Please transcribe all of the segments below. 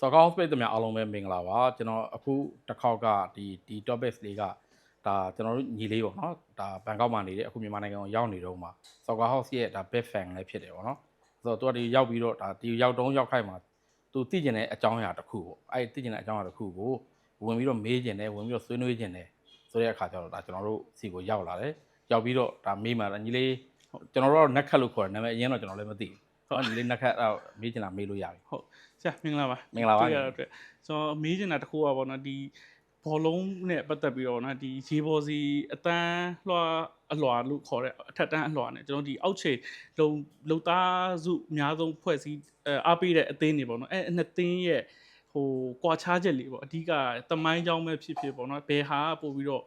ဆော့ကောင်း space တများအားလုံးပဲမင်္ဂလာပါကျွန်တော်အခုတစ်ခေါက်ကဒီဒီ topics လေးကဒါကျွန်တော်တို့ညီလေးပေါ့နော်ဒါဘန်ကောက်မှာနေတယ်အခုမြန်မာနိုင်ငံကိုရောက်နေတော့မှာ soccer house ရဲ့ဒါ big fan လည်းဖြစ်တယ်ပေါ့နော်ဆိုတော့သူကဒီရောက်ပြီးတော့ဒါဒီရောက်တုံးရောက်ခိုက်မှာသူသိကျင်တဲ့အကြောင်းအရာတစ်ခုပေါ့အဲ့ဒီသိကျင်တဲ့အကြောင်းအရာတစ်ခုကိုဝင်ပြီးတော့မေးကျင်တယ်ဝင်ပြီးတော့ဆွေးနွေးကျင်တယ်ဆိုတဲ့အခါကျတော့ဒါကျွန်တော်တို့စီကိုရောက်လာတယ်ရောက်ပြီးတော့ဒါမေးမှာညီလေးကျွန်တော်တို့ကတော့နက်ခတ်လို့ခေါ်တယ်နာမည်အရင်တော့ကျွန်တော်လည်းမသိဘူး ဟုတ်ညီလေးနက်ခတ်အဲ့မေးချင်တာမေးလို့ရပြီဟုတ်ဆရာမင်္ဂလာပါမင်္ဂလာပါတွေ့ရတဲ့အတွက်ကျွန်တော်မေးချင်တာတစ်ခုကပေါ့နော်ဒီဘောလုံးနဲ့ပတ်သက်ပြီးတော့နော်ဒီရေဘော်စီအတန်းလွှာအလွှာလို့ခေါ်တဲ့အထက်တန်းအလွှာနဲ့ကျွန်တော်ဒီအောက်ခြေလုံလုံသားစုအများဆုံးဖွဲ့စည်းအဲအားပေးတဲ့အသင်းတွေပေါ့နော်အဲအနှစ်သင်းရဲ့ဟိုကွာခြားချက်လေးပေါ့အဓိကတမိုင်းကြောင်းပဲဖြစ်ဖြစ်ပေါ့နော်ဘယ်ဟာပို့ပြီးတော့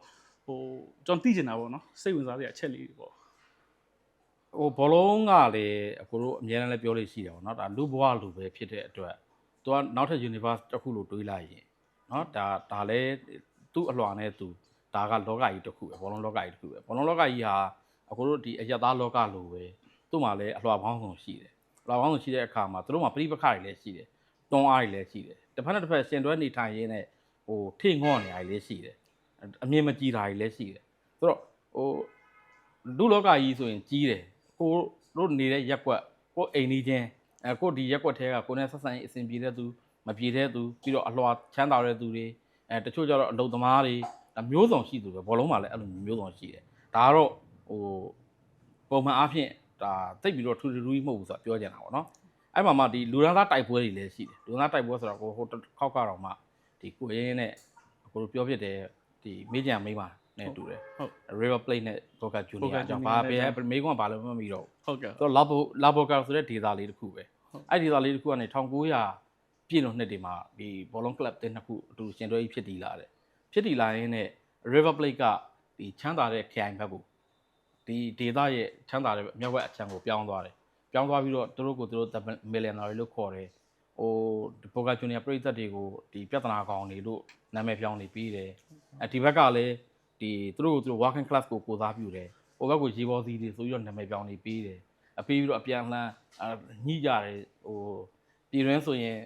ဟိုကျွန်တော်သိချင်တာပေါ့နော်စိတ်ဝင်စားစရာအချက်လေးတွေပေါ့ ဟိုဘောလုံးကလည်းအခုတို့အများနဲ့လည်းပြောလို့ရှိတယ်ပေါ့နော်ဒါလူဘဝလူပဲဖြစ်တဲ့အတွက်သူကနောက်ထပ် universe တစ်ခုလို့တွေးလိုက်ရင်နော်ဒါဒါလည်းသူ့အလွှာနဲ့သူဒါကလောကကြီးတစ်ခုပဲဘောလုံးလောကကြီးတစ်ခုပဲဘောလုံးလောကကြီးဟာအခုတို့ဒီအယက်သားလောကလိုပဲသူ့မှာလည်းအလွှာပေါင်းစုံရှိတယ်အလွှာပေါင်းစုံရှိတဲ့အခါမှာသူတို့မှာပြိပခတွေလည်းရှိတယ်တွန်းအားတွေလည်းရှိတယ်တစ်ဖက်နဲ့တစ်ဖက်ရှင်တွဲနေထိုင်ရင်းနဲ့ဟိုထိငေါ့နေရတွေလည်းရှိတယ်အမြင်မကြည်တာတွေလည်းရှိတယ်ဆိုတော့ဟိုလူလောကကြီးဆိုရင်ကြီးတယ် ကိုတို့နေတဲ့ရက်ကွက်ကိုအိမ်နေချင်းအဲကိုဒီရက်ကွက်ထဲကကိုနဲ့ဆက်ဆံရေးအဆင်ပြေတဲ့သူမပြေတဲ့သူပြီးတော့အလွှာချမ်းသာတဲ့သူတွေအဲတချို့ကျတော့အလုပ်သမားတွေဒါမျိုးစုံရှိသူပဲဘောလုံးမှာလည်းအဲ့လိုမျိုးစုံရှိတယ်ဒါကတော့ဟိုပုံမှန်အားဖြင့်ဒါတိတ်ပြီးတော့ထူထူထူကြီးမဟုတ်ဘူးဆိုတာပြောကြတာပေါ့နော်အဲ့မှာမှဒီလူရန်သားတိုက်ပွဲတွေလည်းရှိတယ်လူရန်သားတိုက်ပွဲဆိုတော့ကိုဟိုတစ်ခေါက်ကတော့မှဒီကိုရင်းနဲ့ကိုလိုပြောဖြစ်တယ်ဒီမေးကြံမိန်းမ နဲ့တူတယ်ဟုတ် River Plate နဲ့ Boca Junior Boca အကြောင်း Junior ဘာနဲ့ပဲကြောင့်မေးခွန်းဘာလည်းမမီတော့ဘူးဟုတ်ကဲ့ဆိုတော့ Labo Laboca ဆိုတဲ့ဒေသလေးတစ်ခုပဲဟုတ်အဲ့ဒီဒေသလေးတစ်ခုကနေ1900ပြည့်လို့နှစ်တွေမှာဒီ Ballon Club တဲ့နှစ်ခုအတူရှင်တွဲကြီးဖြစ်တည်လာတယ်ဖြစ်တည်လာရင်းနဲ့ River Plate ကဒီချမ်းသာတဲ့ခရိုင်ဘက်ကိုဒီဒေသရဲ့ချမ်းသာတဲ့မြောက်ဘက်အချမ်းကိုပြောင်းသွားတယ်ပြောင်းသွားပြီးတော့သူတို့ကိုသူတို့ millionaire လို့ခေါ်တယ်ဟို Boca Junior ပြည်သက်တွေကိုဒီပြဿနာကောင်တွေလို့နာမည်ပြောင်းနေပြီးတယ်အဲဒီဘက်ကလည်း ဒီသူတို့ကိုသူတို့ working class ကိုကိုစားပြုတယ်ဟိုဘက်ကိုရေဘောစီတွေဆိုပြီးတော့နာမည်ပြောင်းနေပြီးတယ်အပေးပြီးတော့အပြန်အလှန်အာညှိကြတယ်ဟိုပြည်တွင်းဆိုရင်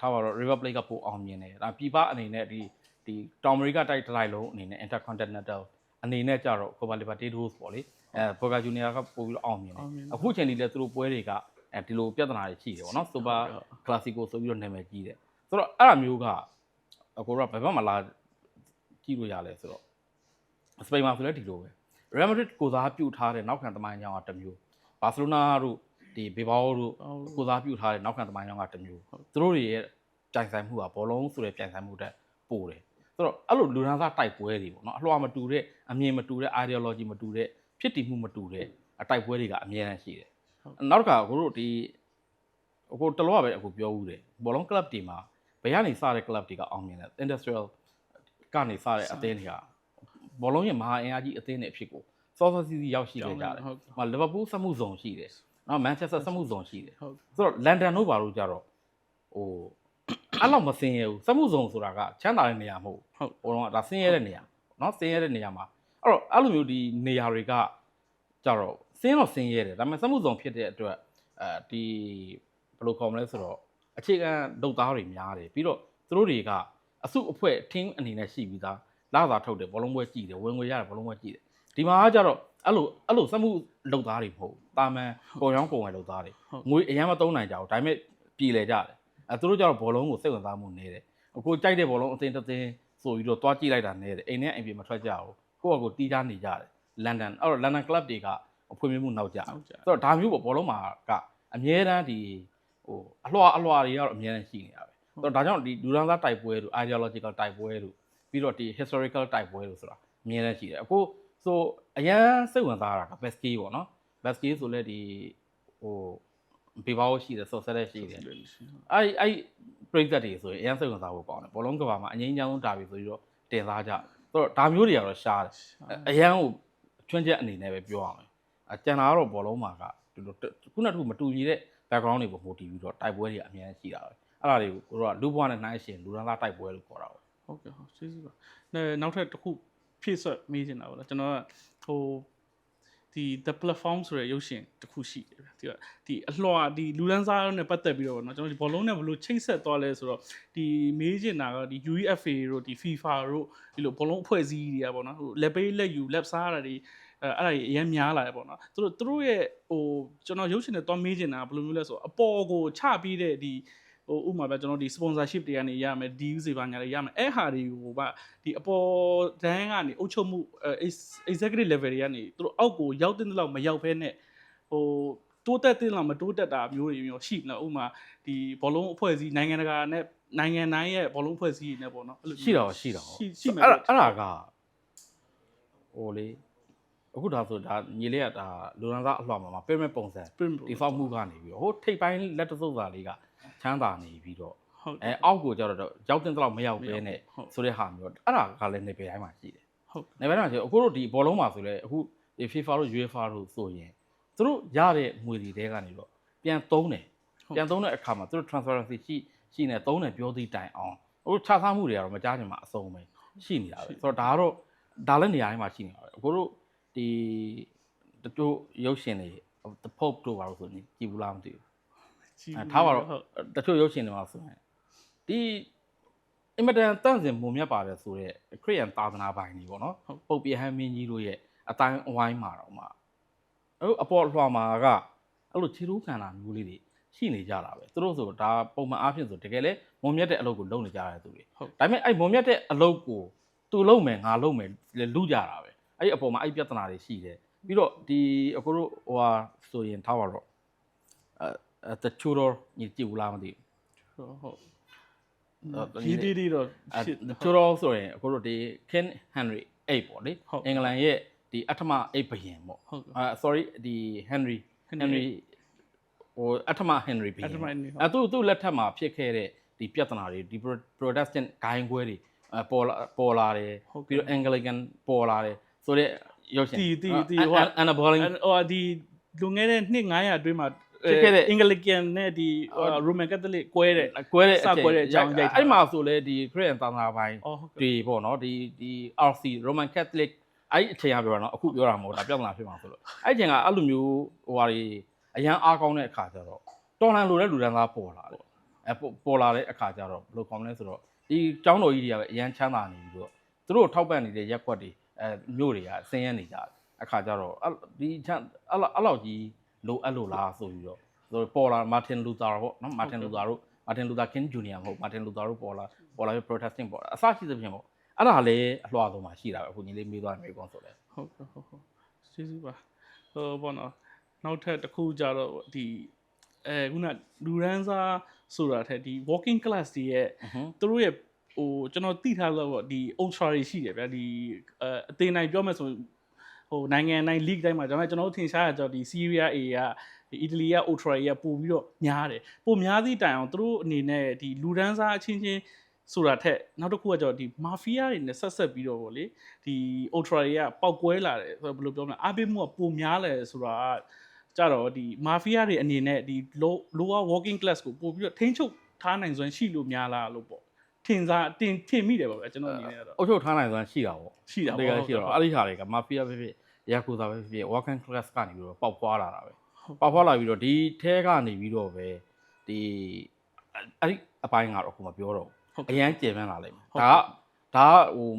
ထားပါတော့ River Plate ကပိုအောင်မြင်တယ်ဒါပြည်ပအနေနဲ့ဒီဒီတောင်အမေရိကတိုက်တစ်လိုက်လုံးအနေနဲ့ Intercontinental အနေနဲ့ကြတော့ Copa Libertadores ပေါ့လေအဲ Boca Junior ကပို့ပြီးတော့အောင်မြင်တယ်အောင်မြင်တယ်အခုချိန်ကြီးလဲသူတို့ပွဲတွေကအဲဒီလိုပြဿနာတွေရှိတယ်ပေါ့နော် Super Classico ဆိုပြီးတော့နာမည်ကြီးတယ်ဆိုတော့အဲ့အမျိုးကအခုတော့ဘယ်ဘက်မှာလာကြည့်လို့ရလဲဆိုတော့ စပိန်မှာဆိုလဲဒီလိုပဲ Real Madrid ကိုစားပြုတ်ထားတဲ့နောက်ခံသမိုင်းကြောင်းကတစ်မျိုးဘာစီလိုနာတို့ဒီဘေဘာအိုတို့ကိုစားပြုထားတဲ့နောက်ခံသမိုင်းကြောင်းကတစ်မျိုးသူတို့တွေရဲ့ကြိုင်ဆိုင်မှုကဘောလုံးဆိုတဲ့ကြိုင်ဆိုင်မှုတက်ပို့တယ်ဆိုတော့အဲ့လိုလူဒန်းစားတိုက်ပွဲတွေပေါ့နော်အလှော်မတူတဲ့အမြင်မတူတဲ့ ideology မတူတဲ့ဖြစ်တည်မှုမတူတဲ့အတိုက်ပွဲတွေကအများကြီးရှိတယ်နောက်တစ်ခါကိုတို့ဒီအခုတလောကပဲအခုပြောဦးတယ်ဘောလုံး club တွေမှာဘယ်ကနေစတဲ့ club တွေကအောင်မြင်တယ် industrial ကနေစတဲ့အသင်းတွေက ဘောလုံးရဲ့မဟာအင်အားကြီးအသင်းတွေအဖြစ်ကိုစောစောစီးစီးရောက်ရှိခဲ့ကြတယ်ဟုတ်။ဟိုလီဗာပူးစက်မှုဇုံရှိတယ်။နော်မန်ချက်စတာစက်မှုဇုံရှိတယ်ဟုတ်။ဆိုတော့လန်ဒန်တို့ဘာလို့ကြတော့ဟိုအဲ့လောက်မစင်ရဘူး။စက်မှုဇုံဆိုတာကချမ်းသာတဲ့နေရာမဟုတ်ဟုတ်ဘူး။ဟိုတော့ဒါစင်ရတဲ့နေရာ။နော်စင်ရတဲ့နေရာမှာအဲ့တော့အဲ့လိုမျိုးဒီနေရာတွေကကြတော့စင်းတော့စင်ရတယ်။ဒါပေမဲ့စက်မှုဇုံဖြစ်တဲ့အတွက်အဲဒီဘယ်လိုခေါ်မလဲဆိုတော့အခြေခံဒုတ်သားတွေများတယ်ပြီးတော့သူတို့တွေကအစုအဖွဲ့ team အနေနဲ့ရှိပြီးသား လာသာထုတ်တယ်ဘောလုံးပွဲကြည့်တယ်ဝင်ငွေရတယ်ဘောလုံးပွဲကြည့်တယ်ဒီမှာကကြတော့အဲ့လိုအဲ့လိုစက်မှုလုပ်သားတွေမဟုတ်ဘူးတာမန်ပုံရောင်းပုံဝယ်လုပ်သားတွေဟုတ်ငွေအရင်မသုံးနိုင်ကြဘူးဒါပေမဲ့ပြည်လဲကြတယ်အဲသူတို့ကြတော့ဘောလုံးကိုစိတ်ဝင်စားမှုနေတယ်အခုကြိုက်တဲ့ဘောလုံးအသင်းတစ်သင်းဆိုပြီးတော့တွားကြည့်လိုက်တာနေတယ်အိမ်နဲ့အိမ်ပြင်မထွက်ကြဘူးကိုယ့်အကိုတီးကြနေကြတယ်လန်ဒန်အဲ့တော့လန်ဒန်ကလပ်တွေကအဖွင့်ပြမှုနောက်ကြဟုတ်ကြဆိုတော့ဒါမျိုးပေါ့ဘောလုံးမှာကအမြဲတမ်းဒီဟိုအလွှာအလွှာတွေကတော့အမြဲတမ်းရှိနေတာပဲဆိုတော့ဒါကြောင့်ဒီလူဒန်းသားတိုက်ပွဲတို့ ideological တိုက်ပွဲတို့ ပြီးတော့ဒီ historical တိုက်ပွဲတို့ဆိုတာအမြဲတမ်းရှိတယ်အခုဆိုအရန်စိတ်ဝင်စားတာက best key ပေါ့နော် best key ဆိုလဲဒီဟိုဘေဘာကိုရှိတယ်ဆော့ဆက်လက်ရှိတယ်အဲ့အဲ့ပြိသက်တွေဆိုရင်အရန်စိတ်ဝင်စားဖို့ကောင်းတယ်ဘောလုံးကဘာမှာအငိမ့်ချမ်းဆုံးဒါပြီဆိုပြီးတော့တင်စားကြဆိုတော့ဒါမျိုးတွေကတော့ရှားတယ်အရန်ကိုချွင်းချက်အနေနဲ့ပဲပြောရမယ်အကျန်တာကတော့ဘောလုံးမှာကဒီလိုခုနကတည်းကမတူညီတဲ့ background တွေပေါ်မူတည်ပြီးတော့တိုက်ပွဲတွေအများကြီးရှိတာပဲအဲ့ဒါတွေကိုကိုတို့ကလူဘွားနဲ့နှိုင်းရှင်လူရန်သားတိုက်ပွဲလို့ခေါ်တာပေါ့ ဟုတ်ကဲ့ဟုတ်ကျေးဇူးပါ။အဲနောက်ထပ်တစ်ခုဖြည့်ဆွတ်မေးချင်တာပေါ့လားကျွန်တော်ကဟိုဒီဒီ the platform ဆိုတဲ့ရုပ်ရှင်တစ်ခုရှိတယ်ဗျာဒီကဒီအလှော်ဒီလူလန်းစားနဲ့ပတ်သက်ပြီးတော့ဗောနော်ကျွန်တော်ဒီဘောလုံးနဲ့ဘယ်လိုချိတ်ဆက်သွားလဲဆိုတော့ဒီမေးချင်တာကဒီ UEFA တို့ဒီ FIFA တို့ဒီလိုဘောလုံးအဖွဲ့အစည်းတွေကဗောနော်ဟိုလက်ပေးလက်ယူလက်စားတာတွေအဲအဲ့ဒါကြီးအရင်များလာတယ်ပေါ့နော်သူတို့သူတို့ရဲ့ဟိုကျွန်တော်ရုပ်ရှင်နဲ့တွားမေးချင်တာကဘယ်လိုမျိုးလဲဆိုတော့အပေါ်ကိုချပြီးတဲ့ဒီ ဟိုဥပမာပဲကျွန်တော်ဒီ sponsorship တွေကနေရမယ် deal တွေပါညာတွေရမယ်အဲ့ဟာတွေကိုဗဒီအပေါ်တန်းကနေအုပ်ချုပ်မှုအဲ executive level တွေကနေသူတို့အောက်ကိုရောက်တဲ့လောက်မရောက်ဘဲနဲ့ဟိုတိုးတက်တဲ့လောက်မတိုးတက်တာမျိုးတွေမျိုးရှိလားဥပမာဒီဘောလုံးအဖွဲ့အစည်းနိုင်ငံတကာနဲ့နိုင်ငံတိုင်းရဲ့ဘောလုံးအဖွဲ့အစည်းတွေနဲ့ပေါ့နော်အဲ့လိုရှိတော့ရှိတော့ရှိရှိမယ်အဲ့ဒါလို့အဲ့ဒါကဟိုလေအခုဒါဆိုဒါညီလေးကဒါလူရန်သားအလှော်မှာမှာပြည့်မဲ့ပုံစံ print ဒီဖောက်မှုကနေပြီးတော့ဟိုထိပ်ပိုင်းလက်တစုပ်စာလေးက ချမ်းသာနေပြီးတော့ဟုတ်အဲအောက်ကိုကျတော့ရောက်တဲ့တော့မရောက်ဘဲနဲ့ဟုတ်ဆိုတဲ့ဟာမျိုးအဲ့ဒါကလည်းနေပယ်တိုင်းမှာရှိတယ်ဟုတ်နေပယ်တိုင်းမှာရှိတယ်အခုတို့ဒီဘောလုံးမှာဆိုလဲအခုဒီ FIFA တို့ UEFA တို့ဆိုရင်သူတို့ရတဲ့ငွေတွေတဲကနေတော့ပြန်သုံးတယ်ပြန်သုံးတဲ့အခါမှာသူတို့ transparency ရှိရှိနေသုံးတယ်ပြောသည့်တိုင်အောင်အခုခြားသားမှုတွေကတော့မကြားချင်မှာအဆုံးပဲရှိနေတာပဲဆိုတော့ဒါကတော့ဒါလည်းနေရာတိုင်းမှာရှိနေတာပဲအခုတို့ဒီတချို့ရုပ်ရှင်တွေ the pope တို့ပါလို့ဆိုရင်ကြည်ဘူးလားမသိဘူးကြီးအဲ ထားပါတော့ဟုတ်တချို့ရုပ်ရှင်တွေမှာဆိုရင်ဒီအင်မတန်တန့်စင်မှုမြတ်ပါတယ်ဆိုတော့ခရိယန်သာသနာပိုင်ကြီးပေါ့နော်ပုပ်ပြဟန်းမင်းကြီးတို့ရဲ့အတိုင်းအဝိုင်းမှာတော့မှအဲ့အပေါ်လွှာမှာကအဲ့လိုခြေထိုးခံတာမျိုးလေးတွေရှိနေကြတာပဲသူတို့ဆိုဒါပုံမှန်အားဖြင့်ဆိုတကယ်လဲမုံမြတ်တဲ့အလုပ်ကိုလုပ်နေကြတဲ့သူတွေဟုတ်ဒါပေမဲ့အဲ့မုံမြတ်တဲ့အလုပ်ကိုသူလုပ်မယ်ငါလုပ်မယ်လေလူကြတာပဲအဲ့ဒီအပေါ်မှာအဲ့ပြဿနာတွေရှိတယ်ပြီးတော့ဒီအခုတို့ဟိုဟာဆိုရင်ထားပါတော့အဲ အဲတချို့တော့ညီကြည့်ဘူးလားမသိဘူးဟုတ်ဟုတ်ဒီဒီဒီတော့အဲဖြစ်ချိုတော့ဆိုရင်အခုတို့ဒီ King Henry 8ပေါ့လေဟုတ်အင်္ဂလန်ရဲ့ဒီအထမ8ဘုရင်ပေါ့ဟုတ်ကဲ့အဲ sorry ဒီ Henry Henry Henry ဟိုအထမ Henry ဘုရင်အထမ Henry ဟုတ်အဲသူသူ့လက်ထက်မှာဖြစ်ခဲ့တဲ့ဒီပြဿနာတွေဒီ Protestant ဂိုင်းခွဲတွေအဲပေါ်လာပေါ်လာတယ်ဟုတ်ကဲ့ပြီးတော့ Anglican ပေါ်လာတယ်ဆိုတော့ရုပ်ရှင်တီတီတီအဲဟို Anna Boleyn ဟိုဒီလူငယ်တဲ့နှစ်900အတွင်းမှာ ဖြစ်ခဲ့တဲ့အင်္ဂလိကန်နဲ့ဒီရိုမန်ကက်သလစ်ကွဲတဲ့ကွဲတဲ့အစကွဲတဲ့အကြောင်းရိုက်ထားအဲ့မှာဆိုလေဒီခရစ်ယာန်သာသနာပိုင်းအော်ဟုတ်ကဲ့ဒီပေါ့နော်ဒီဒီ RC Roman Catholic အဲ့ဒီအချိန်ကပြောတာနော်အခုပြောတာမဟုတ်ဒါပြဿနာဖြစ်မှာဆိုလို့အဲ့ဒီအချိန်ကအဲ့လိုမျိုးဟိုဟာတွေအရန်အားကောင်းတဲ့အခါကျတော့တော်လန်လိုတဲ့လူတန်းသားပေါ်လာတယ်အဲပေါ်ပေါ်လာတဲ့အခါကျတော့ဘယ်လိုကောင်းလဲဆိုတော့ဒီကျောင်းတော်ကြီးတွေကပဲအရန်ချမ်းသာနေပြီးတော့သူတို့ထောက်ပံ့နေတဲ့ရက်ကွက်တွေအဲမြို့တွေကဆင်းရဲနေကြတယ်အခါကျတော့အဲ့ဒီချမ်းအဲ့လောက်အဲ့လောက်ကြီး လိုအပ်လို့လားဆိုပြီးတော့ဆိုတော့ပေါ်လာမာတင်လူသာပေါ့နော်မာတင်လူသာတို့မာတင်လူသာကင်းဂျူနီယာမဟုတ်မာတင်လူသာတို့ပေါ်လာပေါ်လာပြီး protesting ပေါ်လာအစရှိသဖြင့်ပေါ့အဲ့ဒါလည်းအလှော်ဆုံးမှာရှိတာပဲအခုညီလေးမေးသွားတယ်မေးကောင်းဆိုလဲဟုတ်ကဲ့ဟုတ်ဟုတ်ကျေးဇူးပါဟိုဘောနော်နောက်ထပ်တစ်ခုကြတော့ဒီအဲခုနလူရန်စာဆိုတာထက်ဒီ walking class တွေရဲ့အဟွန်းသူတို့ရဲ့ဟိုကျွန်တော်သိထားလို့ပေါ့ဒီ ultra တွေရှိတယ်ဗျာဒီအဲအသေးနိုင်ပြောမယ်ဆို ဟိုနိုင်ငံတိုင်း league တိုင်းမှာဒါပေမဲ့ကျွန်တော်တို့ထင်ရှားရကြောဒီ Syria A ကဒီအီတလီက ultra တွေကပို့ပြီးတော့များတယ်ပို့များသည့်တိုင်အောင်သူတို့အနေနဲ့ဒီလူဒန်းစားအချင်းချင်းဆိုတာထက်နောက်တစ်ခုကကြောဒီမာဖီးယားတွေနဲ့ဆက်ဆက်ပြီးတော့ဗောလေဒီ ultra တွေကပောက်ကွဲလာတယ်ဆိုတော့ဘယ်လိုပြောမလဲအပိမှုကပိုများလဲဆိုတာကကြတော့ဒီမာဖီးယားတွေအနေနဲ့ဒီ low lower working class ကိုပို့ပြီးတော့ထိန်းချုပ်ထားနိုင်စွမ်းရှိလို့များလားလို့ပေါ့ ထင်စားတင်ထင်မိတယ်ပါပဲကျွန်တော်အနေနဲ့ကတော့အုပ်ချုပ်ထားနိုင်စွမ်းရှိတာပေါ့ရှိတာတပေါ့ကယ်ရှိတော့အဲ့ဒီဟာတွေကမာဖီးယားဖြစ်ဖြစ်ယာကူဇာပဲဖြစ်ဖြစ် working class ကနေပြီးတော့ပေါက်ဖွာလာတာပဲပေါက်ဖွာလာပြီးတော့ဒီထဲကနေပြီးတော့ပဲဒီအဲ့ဒီအပိုင်းကတော့အခုမပြောတော့ဘူးအရန်ကျယ်ပန်းလာလိမ့်မယ်ဒါကဒါကဟို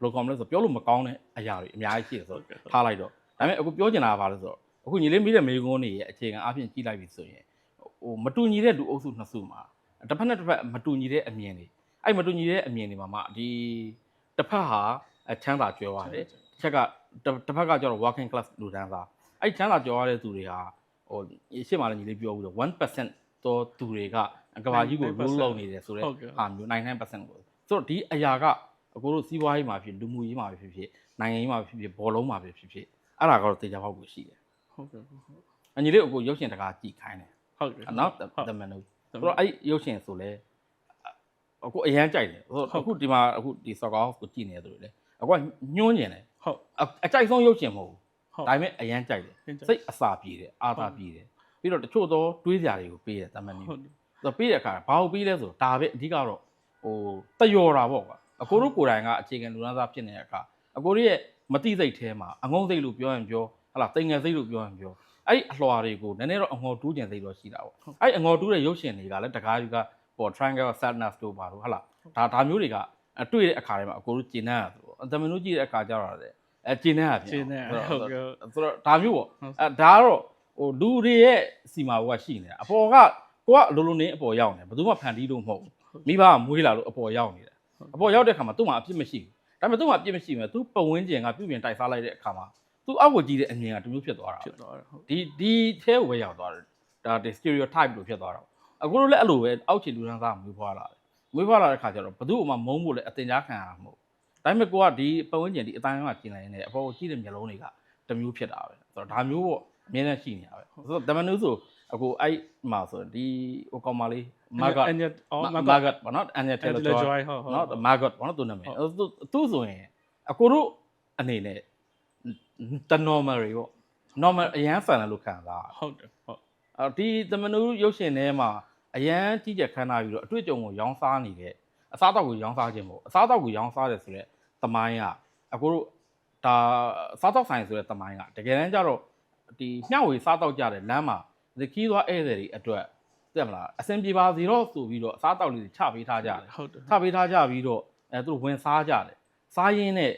ဘယ်လိုကောင်းမလဲဆိုပြောလို့မကောင်းတဲ့အရာတွေအများကြီးရှိတယ်ဆိုတော့ထားလိုက်တော့ဒါပေမဲ့အခုပြောချင်တာကဘာလဲဆိုတော့အခုညီလေးမိတဲ့မေကွန်းတွေရဲ့အခြေခံအပြင်ကြည့်လိုက်ပြီဆိုရင်ဟိုမတူညီတဲ့လူအုပ်စုနှစ်စုမှာ တစ်ဖက်နဲ့တစ်ဖက်မတူညီတဲ့အမြင်တွေအဲ့မတူညီတဲ့အမြင်တွေမှာမှဒီတစ်ဖက်ဟာအချမ်းသာကြွယ်ဝတယ်တစ်ချက်ကတစ်တစ်ဖက်ကကျတော့ working class လူတန်းစားအဲ့ဒီချမ်းသာကြော်ရတဲ့သူတွေဟာဟိုရှေ့မှာလည်းညီလေးပြောဘူးတော့1%တော့သူတွေကကဘာကြီးကို rule လုပ်နေတယ်ဆိုတော့ဟုတ်ကဲ့ဟာမျိုး99%ကိုဆိုတော့ဒီအရာကအကိုတို့စီးပွားရေးမှာဖြစ်လူမှုရေးမှာဖြစ်ဖြစ်နိုင်ငံရေးမှာဖြစ်ဖြစ်ဘောလုံးမှာဖြစ်ဖြစ်ဖြစ်အဲ့ဒါကတော့တေချာပေါက်ကိုရှိတယ်ဟုတ်ကဲ့ဟုတ်ကဲ့အညီလေးအကိုရုပ်ရှင်တကာကြည်ခိုင်းတယ်ဟုတ်ကဲ့နော်ဟုတ်တမန်တို့ ဆိုတော့အဲ့ရုပ်ရှင်ဆိုလဲအခုအရန်ကြိုက်တယ်ဆိုတော့အခုဒီမှာအခုဒီ soccer house ကိုကြည်နေတယ်သူတွေလေအခုကညှိုးညင်တယ်ဟုတ်အအကြိုက်ဆုံးရုပ်ရှင်မဟုတ်ဘူးဟုတ်ဒါပေမဲ့အရန်ကြိုက်တယ်စိတ်စိတ်အစာပြေတယ်အာသာပြေတယ်ပြီးတော့တချို့သောတွေးစရာတွေကိုပေးတယ်တမန်ကြီးဟုတ်ဆိုတော့ပေးတဲ့အခါဘာလို့ပေးလဲဆိုတော့ဒါပဲအဓိကတော့ဟိုတယော်တာပေါ့ကွာအကိုတို့ကိုယ်တိုင်ကအခြေခံလူသားသားဖြစ်နေတဲ့အခါအကိုတို့ရဲ့မတိစိတ်ထဲမှာအငုံစိတ်လို့ပြောရင်ပြောဟလာတိမ်ငယ်စိတ်လို့ပြောရင်ပြော အဲ့ဒီအလွှာတွေကိုနည်းနည်းတော့အငေါ်တူးကျင်စိတ်တော့ရှိတာပေါ့အဲ့ဒီအငေါ်တူးတဲ့ရုပ်ရှင်တွေကလည်းတကားယူကပေါ် triangle sadness တို့ပါတော့ဟလာဒါဒါမျိုးတွေကအတွေ့တဲ့အခါတွေမှာအကိုတို့ကျင်နေရတယ်ပေါ့တမန်တို့ကြည့်တဲ့အခါကျတော့လေအဲကျင်နေရပြန်ကျင်းနေဟုတ်ကဲ့ဆိုတော့ဒါမျိုးပေါ့အဲဒါကတော့ဟိုလူတွေရဲ့စီမာဘောကရှိနေတာအပေါ်ကကိုကအလိုလိုနေအပေါ်ရောက်နေဘယ်သူမှဖန်တီးလို့မဟုတ်ဘူးမိဘကမွေးလာလို့အပေါ်ရောက်နေတာအပေါ်ရောက်တဲ့ခါမှာသူ့မှာအပြစ်မရှိဘူးဒါပေမဲ့သူ့မှာအပြစ်မရှိဘူးသူပတ်ဝန်းကျင်ကပြုပြင်တိုက်စားလိုက်တဲ့အခါမှာ သူအောက်ကိုကြည့်တဲ့အမြင်ကတစ်မျိုးဖြစ်သွားတာဖြစ်သွားတယ်ဟုတ်ဒီဒီထဲကိုပဲရောက်သွားတယ်ဒါဒီ stereotype လို့ဖြစ်သွားတာအခုတို့လည်းအဲ့လိုပဲအောက်ခြေလူတန်းစားမွေးဖွားလာတယ်မွေးဖွားလာတဲ့ခါကျတော့ဘယ်သူ့မှမုန်းဖို့လည်းအတင်ကြားခံရမှာမဟုတ်ဒါပေမဲ့ကိုကဒီပတ်ဝန်းကျင်ဒီအတိုင်းအကကျင်လိုက်နေအပေါ်ကိုကြည့်တဲ့မျက်လုံးတွေကတစ်မျိုးဖြစ်တာပဲဆိုတော့ဒါမျိုးပေါ့အမြင်နဲ့ရှိနေရပဲဆိုတော့တမန်နုဆိုအခုအဲ့မှာဆိုဒီဟိုကောင်မလေးမာဂတ်အန်ရက်အော်မာမာဂဂတ်တ်ဘာနော်အန်ရတဲလ Angela ဂျွို Joy င်းဟုတ်ဟုတ်နော်မာဂတ်ဘာနော်သူနာမည်သူသူဆိုရင်အကိုတို့အနေနဲ့ တ normal တွေပေါ့ normal အရန်ဆန်တယ်လို့ခံစားရတယ်ဟုတ်တယ်ဟုတ်အော်ဒီသမနူရုပ်ရှင်ထဲမှာအရန်ကြီးကျယ်ခမ်းနားပြီးတော့အတွေ့အကြုံကိုရောင်းစားနေတဲ့အစားအသောက်ကိုရောင်းစားခြင်းပေါ့အစားအသောက်ကိုရောင်းစားတယ်ဆိုတော့တမိုင်းကအကိုတို့ဒါစားသောက်ဆိုင်ဆိုတဲ့တမိုင်းကတကယ်တမ်းကျတော့ဒီမျှဝေစားသောက်ကြတဲ့လမ်းမှာဒီခီးသွားဧည့်သည်တွေအတွက်သိမလားအဆင်ပြေပါစေတော့ဆိုပြီးတော့အစားအသောက်လေးတွေချပေးထားကြတယ်ဟုတ်တယ်ထပ်ပေးထားကြပြီးတော့အဲသူတို့ဝင်စားကြတယ်စားရင်းနဲ့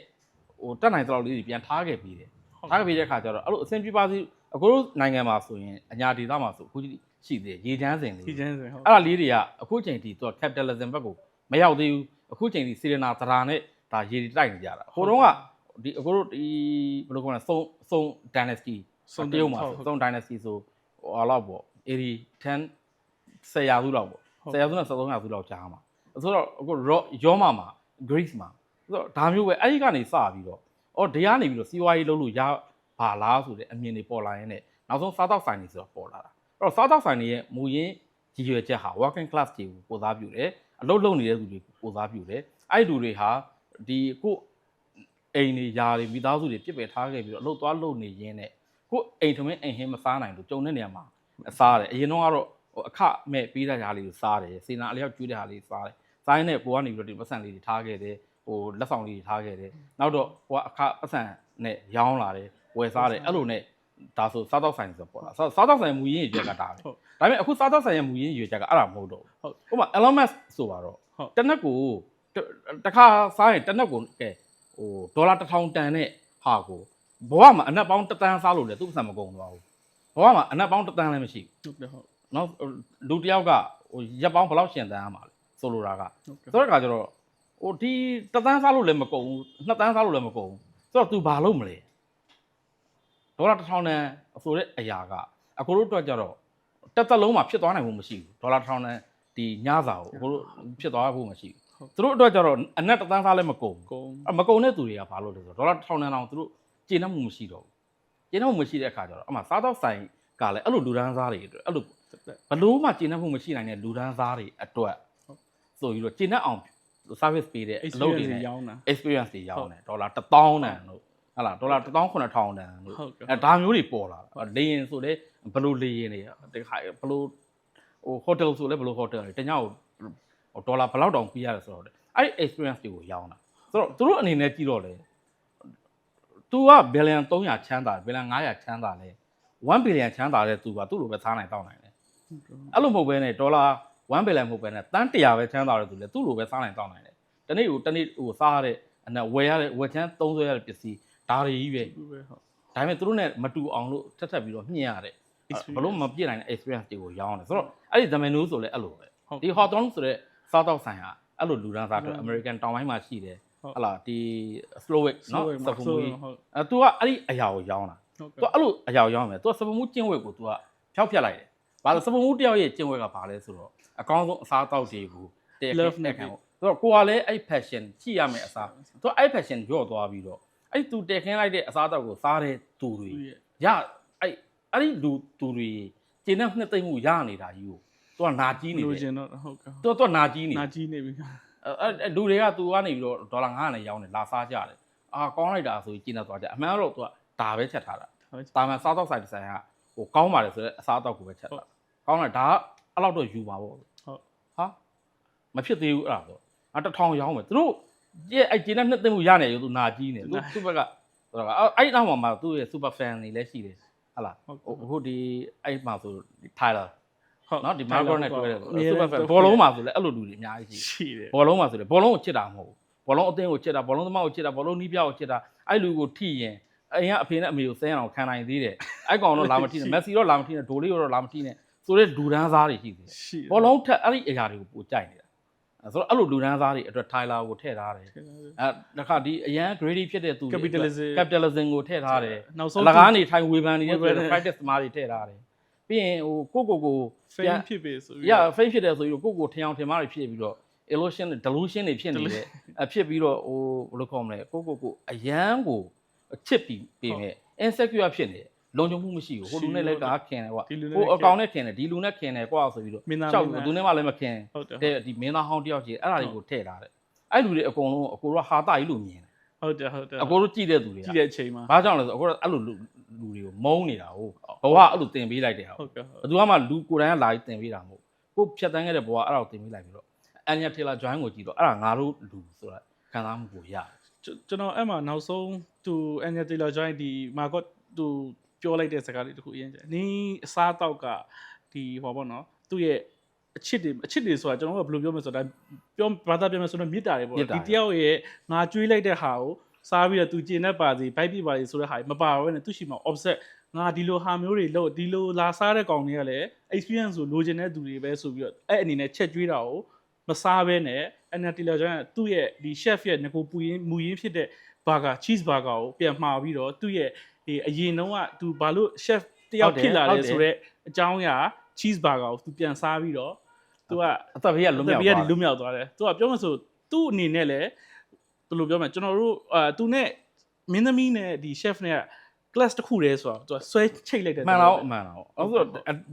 ဟိုတက်နိုင်တဲ့လောက်လေးတွေပြန်ထားခဲ့ပြီးတယ်ထားခဲ့ပြီးတဲ့ခါကျတော့အဲ့လိုအဆင်ပြေပါစေအခုတို့နိုင်ငံမှာဆိုရင်အညာဒေသမှာဆိုအခုကြီးရှိသေးတယ်ရေချမ်းစင်လေးဒီကျန်းစင်ဟုတ်အဲ့ဒါလေးတွေကအခုချိန်ထိသူက capitalism ဘက်ကိုမရောက်သေးဘူးအခုချိန်ထိစေရနာသရာနဲ့ဒါရေတွေတိုက်နေကြတာဟိုတုန်းကဒီအခုတို့ဒီဘယ်လိုခေါ်လဲစုံစုံ dynasty ဆုံးတရုတ်မှာဆိုစုံ dynasty ဆိုဟိုဟာလောက်ပေါ့80 10 10ရာစုလောက်ပေါ့10ရာစုနဲ့13ရာစုလောက်ကြားမှာဆိုတော့အခုရောမမှာ Greece မှာ ဆိုတော့ဒါမျိုးပဲအဲ့ဒီကနေစပြီးတော့အော်ဒီကနေပြီးတော့စီးပွားရေးလုပ်လို့ရပါလားဆိုတဲ့အမြင်တွေပေါ်လာရင်းနဲ့နောက်ဆုံးစားတော့ဆိုင်နေဆိုတော့ပေါ်လာတာအဲ့တော့စားတော့ဆိုင်နေရဲ့မူရင်းရည်ရွယ်ချက်ဟာ working class တွေကိုပိုစားပြုတယ်အလုပ်လုပ်နေတဲ့သူတွေကိုပိုစားပြုတယ်အဲ့ဒီလူတွေဟာဒီကိုအိမ်တွေယာတွေမိသားစုတွေပြစ်ပယ်ထားခဲ့ပြီးတော့အလုပ်သွားလုပ်နေရင်းနဲ့ကိုအိမ်ထမင်းအိမ်ဟင်းမစားနိုင်လို့ကြုံတဲ့နေရာမှာစားတယ်အရင်တော့ကတော့ဟိုအခမဲ့ပေးတဲ့ဟာလေးကိုစားတယ်စေနာအလျောက်ကျွေးတဲ့ဟာလေးစားတယ်စားရင်လည်းကိုကနေပြီးတော့ဒီပတ်စံလေးတွေထားခဲ့တယ် ဟိုလက်ဆောင်လေးတွေထားခဲ့တယ်နောက်တော့ဟိုကအခပတ်စံနဲ့ရောင်းလာတယ်ဝယ်စားတယ်အဲ့လိုနဲ့ဒါဆိုစားတော့ဆိုင်ဆိုပေါ်လာစားစားတော့ဆိုင်မူရင်းရွယ်ကတာပဲဟုတ်ဒါပေမဲ့အခုစားတော့ဆိုင်ရဲ့မူရင်းရွယ်ချက်ကအဲ့ဒါမဟုတ်တော့ဟုတ်ဘူးဥပမာ Elon Musk ဆိုပါတော့ဟုတ်တစ်နက်ကိုတတစ်ခါစားရင်တစ်နက်ကိုကဲဟိုဒေါ်လာ1000တန်နဲ့ဟာကိုဘဝမှာအနက်ပေါင်းတစ်တန်းစားလို့လေသူ့ပတ်စံမကုန်သွားဘူးဘဝမှာအနက်ပေါင်းတစ်တန်းလည်းမရှိဘူးဟုတ်တယ်ဟုတ်နော်လူတစ်ယောက်ကဟိုရက်ပေါင်းဘယ်လောက်ရှင်တန်းရမှာလဲဆိုလိုတာကဟုတ်တယ်ဆိုတော့ကကျတော့ ဟိုဒီတစ်တန်းစားလို့လည်းမကုန်ဘူးနှစ်တန်းစားလို့လည်းမကုန်ဘူးဆိုတော့ तू ဘာလုပ်မလဲဒေါ်လာ1000တန်ဆိုတဲ့အရာကအခုတို့အတွက်ကြတော့တစ်သက်လုံးမှာဖြစ်သွားနိုင်မှုမရှိဘူးဒေါ်လာ1000တန်ဒီညစာကိုအခုတို့ဖြစ်သွားဖို့မရှိဘူးသူတို့အတွက်ကြတော့အနက်တစ်တန်းစားလည်းမကုန်ဘူးကုန်းအမကုန်တဲ့သူတွေကဘာလို့လဲဆိုတော့ဒေါ်လာ1000တန်တောင်သူတို့ကျေနပ်မှုမရှိတော့ဘူးကျေနပ်မှုမရှိတဲ့အခါကျတော့အမှစားတော့ဆိုင်ကလည်းအဲ့လိုလူဒန်းစားတွေအတွက်အဲ့လိုတက်တက်ဘလို့မှကျေနပ်မှုမရှိနိုင်တဲ့လူဒန်းစားတွေအတွက်ဟုတ်ဆိုပြီးတော့ကျေနပ်အောင် service ပေးတဲ့အလုပ်တွေ experience နဲ့ရောင်းတာ experience တွေရောဟုတ်င်းတယ်ဒေါ်လာ1000တန်လို့ဟလာဒေါ်လာ18000တန်လို့ဟုတ်ကဲ့အဲဒါမျိုးတွေပေါ်လာတာလေရင်ဆိုလေဘလို့လေရင်တွေတခါဘလို့ဟို hotel ဆိုလေဘလို့ hotel တွေတညကိုဟိုဒေါ်လာဘယ်လောက်တောင်ပေးရတယ်ဆိုတော့အဲ့ဒီ experience တွေကိုရောင်းတာဆိုတော့သူတို့အနေနဲ့ကြည့်တော့လေ तू က billion 300ချမ်းသာတယ် billion 900ချမ်းသာလဲ1 billion ချမ်းသာတဲ့ तू ကသူ့လိုပဲစားနိုင်တောင်းနိုင်တယ်အဲ့လိုမဟုတ်ဘဲနဲ့ဒေါ်လာ 1ဘီလီယံမဟုတ်ဘဲနဲ့တန်း100ပဲချမ်းသာတဲ့သူလေသူ့လိုပဲစားနိုင်တောင်းနိုင်တယ်။တနေ့ကိုတနေ့ဟိုစားရတဲ့အနက်ဝယ်ရတဲ့ဝယ်ချမ်းသုံးဆွဲရတဲ့ပစ္စည်းဒါတွေကြီးပဲ ဟုတ်ပဲဟုတ် ။ဒါပေမဲ့သူတို့နဲ့မတူအောင်လို့ထပ်ထပ်ပြီးတော့ညှိရတဲ့ Experience ဘလို့မပြည့်နိုင်တဲ့ experience တွေကိုရောင်းတယ်ဆိုတော့အဲ့ဒီ the menu ဆိုလဲအဲ့လိုပဲ ဟုတ် ဒီ hot dog ဆိုတဲ့စားတော့ဆိုင်ဟာအဲ့လိုလူဒန်းစားအတွက် ဟုတ် American တောင်ပိုင်းမှာရှိတယ် ဟုတ် ဟလာဒီ Slovak เนาะ ဟုတ် စပူမီ ဟုတ် အဲ तू ကအဲ့ဒီအရာကိုရောင်းတာ ဟုတ် သူအဲ့လိုအရာရောင်းမယ်သူကစပမှုကျင့်ဝတ်ကိုသူကဖျောက်ဖျက်လိုက်တယ်။ ဘာလို့စပမှုတယောက်ရဲ့ကျင့်ဝတ်ကဘာလဲဆိုတော့အကောင်းဆုံးအစားအသောက်တွေကိုတည့် Love ခနဲ့က်ခံပေါ့။သူကကိုကလည်းအဲ့ passion ရှိရမယ်အစား။သူကအဲ့ passion ညော့သွားပြီးတော့အဲ့သူတည့်ခင်းလိုက်တဲ့အစားအသောက်ကိုစားတဲ့သူတွေသူရဲ့ရအဲ့အဲ့ဒီလူသူတွေကျင့်တဲ့နှစ်သိမ့်မှုရနေတာကြီးကိုသူကနာကြီးနေလိုတယ်ချင်တော့ဟုတ်ကဲ့သူကသူကနာကြီးနေနာကြီးနေပြီအဲ့အဲ့လူတွေကသူကနေပြီးတော့ဒေါ်လာ900နဲ့ရောင်းတယ်လာစားကြတယ်။အာကောင်းလိုက်တာဆိုရင်ကျင့်တတ်သွားကြ။အမှန်တော့သူကဒါပဲချက်ထားတာ။ဟုတ်တာမန်စားတော့ဆိုင်ဒီဇိုင်းကဟိုကောင်းပါတယ်ဆိုတော့အစားအသောက်ကိုပဲချက်ဟုတ်တာ ကောင်းတယ်ဒါကအဲ့လောက်တော့ယူပါပေါ့ဟုတ်ဟာမဖြစ်သေးဘူးအဲ့ဒါဆိုအတစ်ထောင်ရောင်းမယ်သူတို့ရဲ့အဲ့ကျင်းတဲ့နှစ်သိမ့်မှုရနေရုံသူနာကြီးနေသူသူ့ဘက်ကဆိုတော့အဲ့အဲ့နောက်မှာမှသူ့ရဲ့ super fan တွေလည်းရှိတယ်ဟုတ်လားဟုတ်ဟိုအခုဒီအဲ့မှာဆို Tyler ဟုတ်နော်ဒီ Margot နဲ့တွေ့တယ်အမြဲတမ်း super fan ဘောလုံးမှာဆိုလည်းအဲ့လိုလူတွေအများကြီးရှိတယ်ရှိတယ်ဘောလုံးမှာဆိုလေဘောလုံးကိုချစ်တာမဟုတ်ဘူးဘောလုံးအသင်းကိုချစ်တာဘောလုံးသမားကိုချစ်တာဘောလုံးနီးပြကိုချစ်တာအဲ့လူကိုထိရင်အရင်ကအဖေနဲ့အမေကိုဆဲအောင်ခံနိုင်သေးတယ်အဲ့ကောင်တော့လာမထိနဲ့မက်ဆီတော့လာမထိနဲ့ဒိုလေးတော့လာမထိနဲ့ ဆိုတဲ့လူဒန်းစားတွေရှိသေးတယ်ရှိတယ် ဘောလုံးထက်အဲ့ဒီအရာတွေကိုပိုကြိုက်နေတာအဲ့ဆိုတော့အဲ့လိုလူဒန်းစားတွေအတွက် Tyler ကိုထည့်ထားတယ်အဲ့တခါဒီအရန် greedy ဖြစ်တဲ့သူတွေ Capitalism capitalism ကိုထည့်ထားတယ်နောက်ဆုံး အလကားနေထိုင်ဝေဖန်နေတဲ့ဝေဖန်နေ practice သမားတွေထည့်ထားတယ်ပြီးရင်ဟိုကိုကိုကို fame ဖြစ်ပြီဆိုပြီးရ fake ဖြစ်တယ်ဆိုပြီးတော့ကိုယ့်ကိုယ်ထင်အောင်ထင်မှားတွေဖြစ်ပြီးတော့ illusion တွေ delusion တွေဖြစ်နေတယ်အဖြစ်ပြီးတော့ဟိုဘယ်လိုခေါ်မလဲကိုယ့်ကိုယ်ကိုအယမ်းကိုချစ်ပြီးပြီးမဲ့ insecure ဖြစ်နေတယ် လုံခြုံမှုမရှိဘူးဟိုလူနဲ့လည်းကားခင်တယ်ကွာဒီလူနဲ့ဟိုအကောင်နဲ့ခင်တယ်ဒီလူနဲ့ခင်တယ်ကွာဆိုပြီးတော့မင်းသားရှောက်မင်းသားသူနဲ့မှလည်းမခင်ဟုတ်တယ်တဲ့ဒီမင်းသားဟောင်းတယောက်ကြီးအဲ့ဒါတွေကိုထည့်ထားတယ်အဲ့လူတွေအကုန်လုံးအကိုတို့ဟာတာကြီးလို့မြင်တယ်ဟုတ်တယ်ဟုတ်တယ်အကိုတို့ကြည့်တဲ့သူတွေကကြည့်တဲ့အချိန်မှာဘာကြောင့်လဲဆိုအကိုတို့အဲ့လိုလူလူတွေကိုမုန်းနေတာဟုတ်ဘဝအဲ့လိုတင်ပေးလိုက်တယ်ဟုတ်ဟုတ်ကဲ့ဟုတ်ဘယ်သူမှလူကိုယ်တိုင်ကလာပြီးတင်ပေးတာမဟုတ်ကိုဖြတ်တန်းခဲ့တဲ့ဘဝအဲ့ဒါကိုတင်ပေးလိုက်ပြီးတော့အန်ညာထေလာ join ကိုကြည့်တော့အဲ့ဒါငါတို့လူဆိုတာခံစားမှုကိုရတယ်ကျွန်ကျွန်တော်အဲ့မှာနောက်ဆုံးသူအန်ဂျယ်တီလာဂျိုင်းဒီမာကော့သူ ပြောလိုက်တဲ့စကားလေးတခုအရင်ကျနင်းအစားတောက်ကဒီဟောပေါ့နော်သူ့ရဲ့အချစ်တွေအချစ်တွေဆိုတာကျွန်တော်ကဘယ်လိုပြောမလဲဆိုတော့ပြောဘာသာပြောမလဲဆိုတော့မေတ္တာတွေပေါ့ဒီတယောက်ရဲ့ငါကျွေးလိုက်တဲ့ဟာကိုစားပြီးတော့သူကျင်တတ်ပါစေဘိုက်ပြပါစေဆိုတဲ့ဟာမပါဘဲနဲ့သူရှိမှာ offset ငါဒီလိုဟာမျိုးတွေလို့ဒီလိုလာစားတဲ့ကောင်တွေကလည်း experience ကိုလိုချင်တဲ့သူတွေပဲဆိုပြီးတော့အဲ့အနေနဲ့ချက်ကျွေးတာကိုမစားဘဲနဲ့အန်နာတီလာဂျန်ကသူ့ရဲ့ဒီ chef ရဲ့ငကိုပူရင်းမူရင်းဖြစ်တဲ့ burger cheese burger ကိုပြန်မှာပြီးတော့သူ့ရဲ့ ဒီအရင်တုန်းကသူဘာလို့ chef တယောက်ဖြစ်လာလဲဆိုတော့အကြောင်းအရာ cheese burger ကိုသူပြန်စားပြီးတော့သူကအသက်ဘေးကလွတ်မြောက်တပည့်ကသွားဒီလွတ်မြောက်သွားတယ်သူကပြောမှဆိုသူ့အနေနဲ့လည်းဘယ်လိုပြောမလဲကျွန်တော်တို့အာသူနဲ့မင်းသမီးနဲ့ဒီ chef နဲ့ class တစ်ခုတည်းဆိုတော့သူကဆွဲချိတ်လိုက်တယ်မှန်တော့မှန်တော့အဲ့ဆို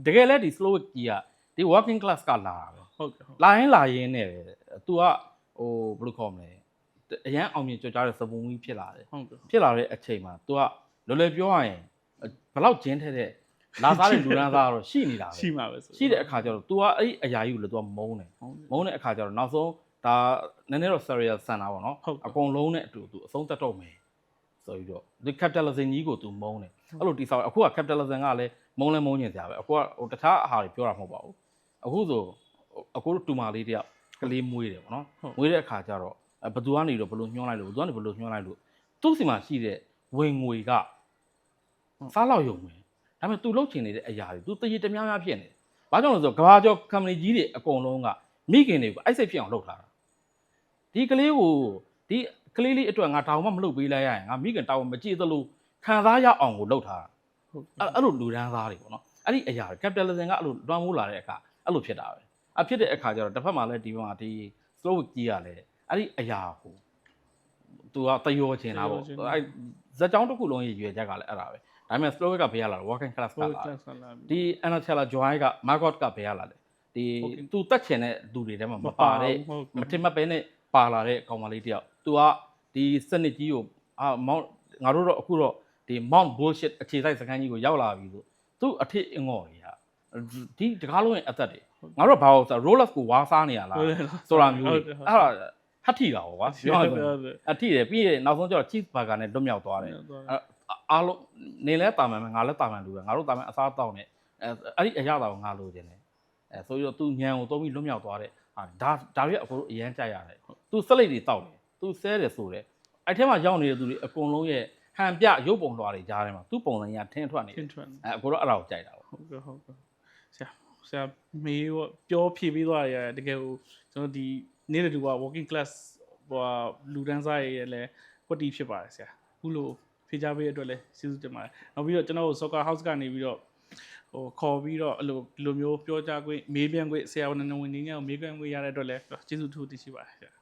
တကယ်လဲဒီ slow ကြီးကဒီ working class ကလာတာပဲဟုတ်ကဲ့ဟုတ်လာရင်လာရင်နဲ့ပဲ तू ကဟိုဘယ်လိုခေါ်မလဲအရန်အောင်မြင်ကြွကြားတဲ့စပုံကြီးဖြစ်လာတယ်ဟုတ်ကဲ့ဖြစ်လာတဲ့အချိန်မှာ तू က လွယ်လွယ်ပြောရရင်ဘယ်လောက်ကျင်းထဲတဲ့လာသားတဲ့လူရန်သားကတော့ရှိနေတာပဲ ရှိမှာပဲဆို ရှိတဲ့အခါကျတော့ तू ကအဲ့ဒီအရာကြီးကိုလည်း तू ကမုန်းတယ် ဟုတ်ကဲ့ မုန်းတဲ့အခါကျတော့နောက်ဆုံးဒါနည်းနည်းတော့ serial ဆန်တာပေါ့နော် ဟုတ်ကဲ့ အကုန်လုံးနဲ့အတူ तू အဆုံးသတ်တော့မယ်ဆိုပြီးတော့ဒီ capitalism ကြီးကို तू မုန်းတယ်အဲ့လိုတိဆောက်အခုက capitalism ကလည်းမုန်းလဲမုန်းညင်စရာပဲအခုကဟိုတခြားအဟာတွေပြောတာမဟုတ်ပါဘူးအခုဆိုအခုတို့တူမာလေးတယောက်ကလေးမွေးတယ်ပေါ့နော်မွေးတဲ့အခါကျတော့အဲဘယ်သူကနေတော့ဘယ်လိုညှိုးလိုက်လို့ဘယ်သူကနေဘယ်လိုညှိုးလိုက်လို့သူ့စီမှာရှိတဲ့ ဝင်ငွေကစားလောက်ယုံမယ်ဒါပေမဲ့ तू လှုပ်ချင်နေတဲ့အရာတွေ तू တရေတများများဖြစ်နေတယ်ဘာကြောင့်လဲဆိုတော့ကဘာကျော် company ကြီးတွေအကုန်လုံးကမိခင်တွေကိုအိုက်စိတ်ဖြစ်အောင်လုပ်ထားတာဒီကလေးကိုဒီကလေးလေးအတွက်ငါတောင်းမှမလုပ်ပေးလိုက်ရရင်ငါမိခင်တောင်းမကြည့်သလိုခံစားရအောင်ကိုလုပ်ထားတာဟုတ်အဲ့အဲ့လိုလူဒန်းသားတွေပေါ့နော်အဲ့ဒီအရာ capitalism ကအဲ့လိုလွှမ်းမိုးလာတဲ့အခါအဲ့လိုဖြစ်တာပဲအဖြစ်တဲ့အခါကျတော့တစ်ဖက်မှာလည်းဒီမှာဒီ slow ကြီးကလည်းအဲ့ဒီအရာကိုသူကတယောချင်တာပေါ့အဲ့ဇက်ကြောင်းတစ်ခုလုံးရဲ့ရွယ်ချက်ကလည်းအဲ့ဒါပဲဒါပေမဲ့ slow ကဘေးရလာတယ် working class ကဟုတ်လာကဲ့တယ်ဆလာဒီ Anatella Joy က Margot ကဘယ်ရလာလဲဒီဟုတ်ကဲ့သူတက်ချင်တဲ့လူတွေထဲမှာမပါတဲ့ဟုတ်မထင်မှတ်ပဲနဲ့ပါလာတဲ့ကောင်မလေးတယောက်သူကဒီစနစ်ကြီးကိုအာမောင်ငါတို့တော့အခုတော့ဒီ Mount Bullshit အခြေစိုက်စခန်းကြီးကိုရောက်လာပြီဆိုသူ့အထစ်အငေါ်ကြီးဟာဒီတကားလုံးရဲ့အသက်တွေငါတို့ကဘာလို့ဆို Rolex ကိုဝါစားနေရလားဆိုတာမျိုးတွေအဲ့ဒါ ဟတ်ထီတာပေါ့ကွာအထီတယ်ပြီးရင်နောက်ဆုံးကျတော့ cheese burger နဲ့လွတ်မြောက်သွားတယ်အားလုံးနေလဲတာမန်ငါလဲတာမန်လူပဲငါတို့တာမန်အစားတောင်းနေအဲ့ဒီအရသာကိုငါလိုချင်တယ်အဲဆိုပြီးတော့သူညံကိုသုံးပြီးလွတ်မြောက်သွားတဲ့ဟာဒါဒါရက်အကိုတို့အရန်ကြိုက်ရတယ်သူစလိတ်တွေတောက်တယ်သူဆဲတယ်ဆိုတယ်အဲ့ထဲမှာရောက်နေတဲ့သူတွေအကုန်လုံးရဲ့ဟန်ပြရုပ်ပုံလွှာတွေကြားထဲမှာသူ့ပုံစံကြီးကထင်းထွက်နေတယ်အဲအကိုတို့အဲ့ဒါကိုကြိုက်တာပေါ့ဟုတ်ကဲ့ဟုတ်ကဲ့ဆရာဆရာမေးပြောဖြေပေးသွားရတကယ်ကိုကျွန်တော်ဒီ နေ့တူက working class ဟိုလူတန်းစားရဲ့လည်းကွတီဖြစ်ပါတယ်ဆရာအခုလိုဖြေချပေးရတဲ့အတွက်လည်းကျေးဇူးတင်ပါတယ်နောက်ပြီးတော့ကျွန်တော်တို့ soccer house ကနေပြီးတော့ဟိုခေါ်ပြီးတော့အဲ့လိုဒီလိုမျိုးပြောကြားခွင့်မေးပြန်ခွင့်ဆရာဝန်နဲ့ဝန်ကြီးများကိုမေးခွင့်ခွင့်ရတဲ့အတွက်လည်းကျေးဇူးထူးတင်ရှိပါတယ်ဆရာ